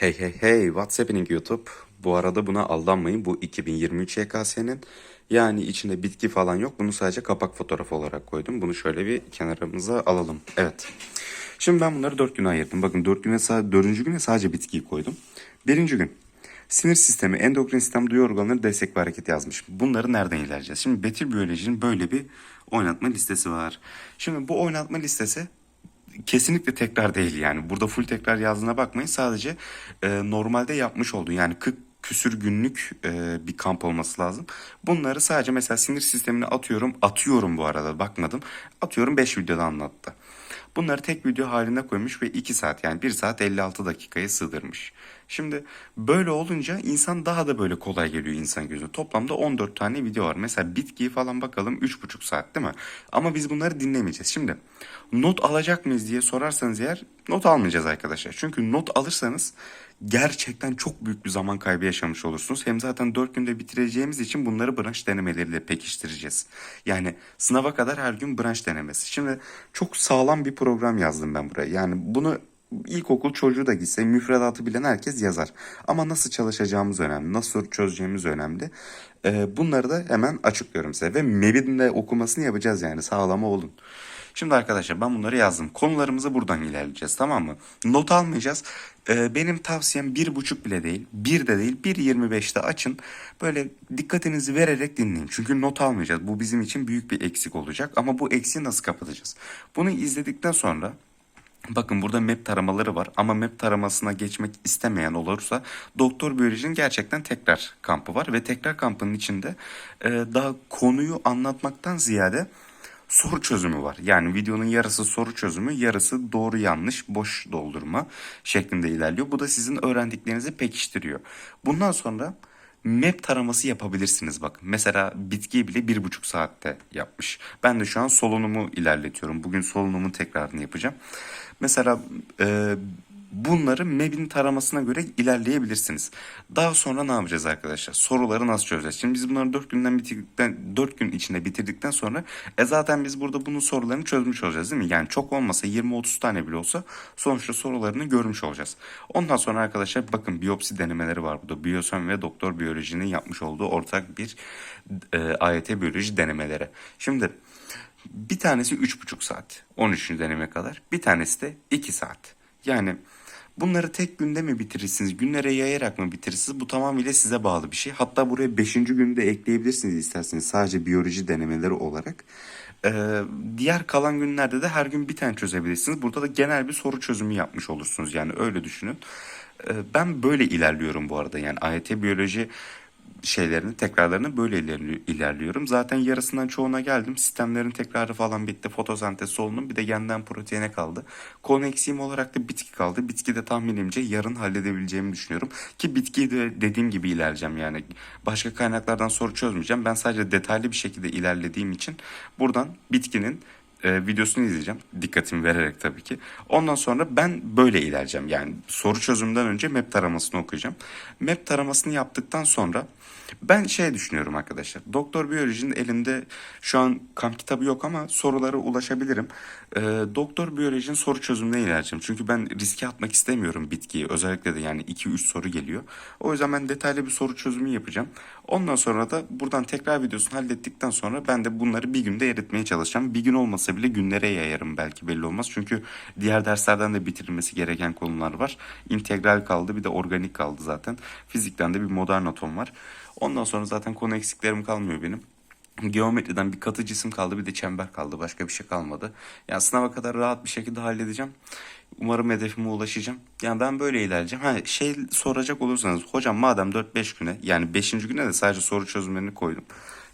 Hey hey hey what's happening YouTube? Bu arada buna aldanmayın. Bu 2023 YKS'nin yani içinde bitki falan yok. Bunu sadece kapak fotoğrafı olarak koydum. Bunu şöyle bir kenarımıza alalım. Evet. Şimdi ben bunları 4 güne ayırdım. Bakın 4 güne sadece 4. güne sadece bitkiyi koydum. Birinci gün sinir sistemi, endokrin sistem, duyu organları, destek ve hareket yazmış. Bunları nereden ilerleyeceğiz? Şimdi Betül Biyoloji'nin böyle bir oynatma listesi var. Şimdi bu oynatma listesi kesinlikle tekrar değil yani. Burada full tekrar yazdığına bakmayın. Sadece e, normalde yapmış olduğu yani 40 küsür günlük e, bir kamp olması lazım. Bunları sadece mesela sinir sistemine atıyorum. Atıyorum bu arada bakmadım. Atıyorum 5 videoda anlattı. Bunları tek video haline koymuş ve 2 saat yani 1 saat 56 dakikaya sığdırmış. Şimdi böyle olunca insan daha da böyle kolay geliyor insan gözüne. Toplamda 14 tane video var. Mesela bitkiyi falan bakalım 3,5 saat değil mi? Ama biz bunları dinlemeyeceğiz. Şimdi not alacak mıyız diye sorarsanız eğer not almayacağız arkadaşlar. Çünkü not alırsanız gerçekten çok büyük bir zaman kaybı yaşamış olursunuz. Hem zaten 4 günde bitireceğimiz için bunları branş denemeleriyle pekiştireceğiz. Yani sınava kadar her gün branş denemesi. Şimdi çok sağlam bir program yazdım ben buraya. Yani bunu ilkokul çocuğu da gitse müfredatı bilen herkes yazar. Ama nasıl çalışacağımız önemli, nasıl çözeceğimiz önemli. Ee, bunları da hemen açıklıyorum size. Ve MEB'in de okumasını yapacağız yani sağlama olun. Şimdi arkadaşlar ben bunları yazdım. Konularımızı buradan ilerleyeceğiz tamam mı? Not almayacağız. Ee, benim tavsiyem bir buçuk bile değil. Bir de değil. 1.25'te açın. Böyle dikkatinizi vererek dinleyin. Çünkü not almayacağız. Bu bizim için büyük bir eksik olacak. Ama bu eksiği nasıl kapatacağız? Bunu izledikten sonra Bakın burada map taramaları var ama map taramasına geçmek istemeyen olursa doktor biyolojinin gerçekten tekrar kampı var ve tekrar kampının içinde e, daha konuyu anlatmaktan ziyade soru çözümü var. Yani videonun yarısı soru çözümü, yarısı doğru yanlış boş doldurma şeklinde ilerliyor. Bu da sizin öğrendiklerinizi pekiştiriyor. Bundan sonra map taraması yapabilirsiniz bak. Mesela bitkiyi bile bir buçuk saatte yapmış. Ben de şu an solunumu ilerletiyorum. Bugün solunumun tekrarını yapacağım. Mesela e, bunları map'in taramasına göre ilerleyebilirsiniz. Daha sonra ne yapacağız arkadaşlar? Soruları nasıl çözeceğiz? Şimdi biz bunları 4 günden bitirdikten 4 gün içinde bitirdikten sonra e zaten biz burada bunun sorularını çözmüş olacağız değil mi? Yani çok olmasa 20-30 tane bile olsa sonuçta sorularını görmüş olacağız. Ondan sonra arkadaşlar bakın biyopsi denemeleri var burada. Biyosön ve doktor biyolojinin yapmış olduğu ortak bir e, AYT biyoloji denemeleri. Şimdi bir tanesi 3,5 saat 13. deneme kadar. Bir tanesi de 2 saat. Yani bunları tek günde mi bitirirsiniz, günlere yayarak mı bitirirsiniz? Bu tamamıyla size bağlı bir şey. Hatta buraya 5. günde ekleyebilirsiniz isterseniz sadece biyoloji denemeleri olarak. Ee, diğer kalan günlerde de her gün bir tane çözebilirsiniz. Burada da genel bir soru çözümü yapmış olursunuz. Yani öyle düşünün. Ee, ben böyle ilerliyorum bu arada. Yani AYT biyoloji şeylerini, tekrarlarını böyle ilerli- ilerliyorum. Zaten yarısından çoğuna geldim. Sistemlerin tekrarı falan bitti. Fotosentez solunum bir de genden proteine kaldı. Konu olarak da bitki kaldı. Bitki de tahminimce yarın halledebileceğimi düşünüyorum. Ki bitkiyi de dediğim gibi ilerleyeceğim yani. Başka kaynaklardan soru çözmeyeceğim. Ben sadece detaylı bir şekilde ilerlediğim için buradan bitkinin e, videosunu izleyeceğim. Dikkatimi vererek tabii ki. Ondan sonra ben böyle ilerleyeceğim. Yani soru çözümünden önce map taramasını okuyacağım. Map taramasını yaptıktan sonra ben şey düşünüyorum arkadaşlar. Doktor biyolojinin elinde şu an kamp kitabı yok ama sorulara ulaşabilirim. E, doktor biyolojinin soru çözümüne ilerleyeceğim. Çünkü ben riske atmak istemiyorum bitkiyi. Özellikle de yani 2-3 soru geliyor. O yüzden ben detaylı bir soru çözümü yapacağım. Ondan sonra da buradan tekrar videosunu hallettikten sonra ben de bunları bir günde eritmeye çalışacağım. Bir gün olmasa bile günlere yayarım belki belli olmaz. Çünkü diğer derslerden de bitirilmesi gereken konular var. İntegral kaldı bir de organik kaldı zaten. Fizikten de bir modern atom var. Ondan sonra zaten konu eksiklerim kalmıyor benim. Geometriden bir katı cisim kaldı bir de çember kaldı. Başka bir şey kalmadı. Yani sınava kadar rahat bir şekilde halledeceğim. Umarım hedefime ulaşacağım. Yani ben böyle ilerleyeceğim. Ha şey soracak olursanız hocam madem 4-5 güne yani 5. güne de sadece soru çözümlerini koydum.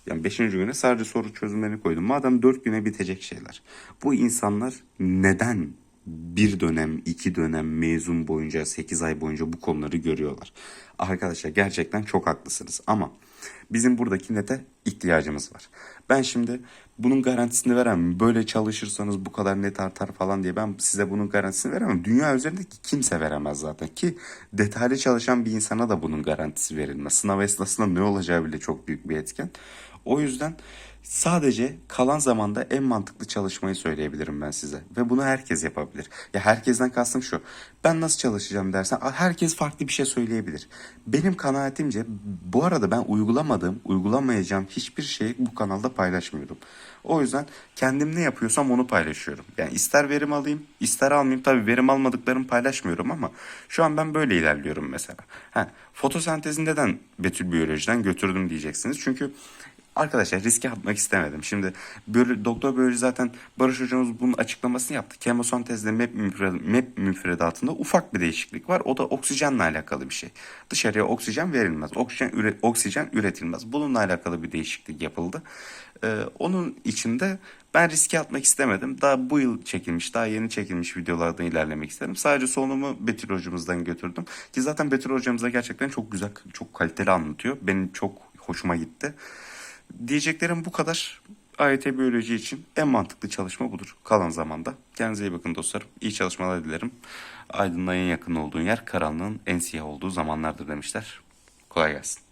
Yani 5. güne sadece soru çözümlerini koydum. Madem 4 güne bitecek şeyler. Bu insanlar neden bir dönem, iki dönem mezun boyunca, 8 ay boyunca bu konuları görüyorlar? Arkadaşlar gerçekten çok haklısınız ama bizim buradaki nete ihtiyacımız var. Ben şimdi bunun garantisini veremem. Böyle çalışırsanız bu kadar net artar falan diye ben size bunun garantisini veremem. Dünya üzerindeki kimse veremez zaten ki detaylı çalışan bir insana da bunun garantisi verilmez. Sınav esnasında ne olacağı bile çok büyük bir etken. O yüzden sadece kalan zamanda en mantıklı çalışmayı söyleyebilirim ben size. Ve bunu herkes yapabilir. Ya herkesten kastım şu. Ben nasıl çalışacağım dersen herkes farklı bir şey söyleyebilir. Benim kanaatimce bu arada ben uygulamadığım, uygulamayacağım hiçbir şeyi bu kanalda paylaşmıyorum. O yüzden kendim ne yapıyorsam onu paylaşıyorum. Yani ister verim alayım, ister almayayım. Tabii verim almadıklarımı paylaşmıyorum ama şu an ben böyle ilerliyorum mesela. Ha, fotosentezi neden Betül Biyoloji'den götürdüm diyeceksiniz. Çünkü Arkadaşlar riske atmak istemedim. Şimdi doktor biyoloji zaten Barış hocamız bunun açıklamasını yaptı. Kemosentezde MEP, müfred, MEP müfredatında ufak bir değişiklik var. O da oksijenle alakalı bir şey. Dışarıya oksijen verilmez. Oksijen, üre, oksijen üretilmez. Bununla alakalı bir değişiklik yapıldı. Ee, onun içinde ben riske atmak istemedim. Daha bu yıl çekilmiş, daha yeni çekilmiş videolardan ilerlemek istedim. Sadece sonumu Betül hocamızdan götürdüm. Ki zaten Betül hocamız gerçekten çok güzel, çok kaliteli anlatıyor. Benim çok hoşuma gitti. Diyeceklerim bu kadar. AYT biyoloji için en mantıklı çalışma budur kalan zamanda. Kendinize iyi bakın dostlarım. İyi çalışmalar dilerim. Aydınlığa en yakın olduğun yer karanlığın en siyah olduğu zamanlardır demişler. Kolay gelsin.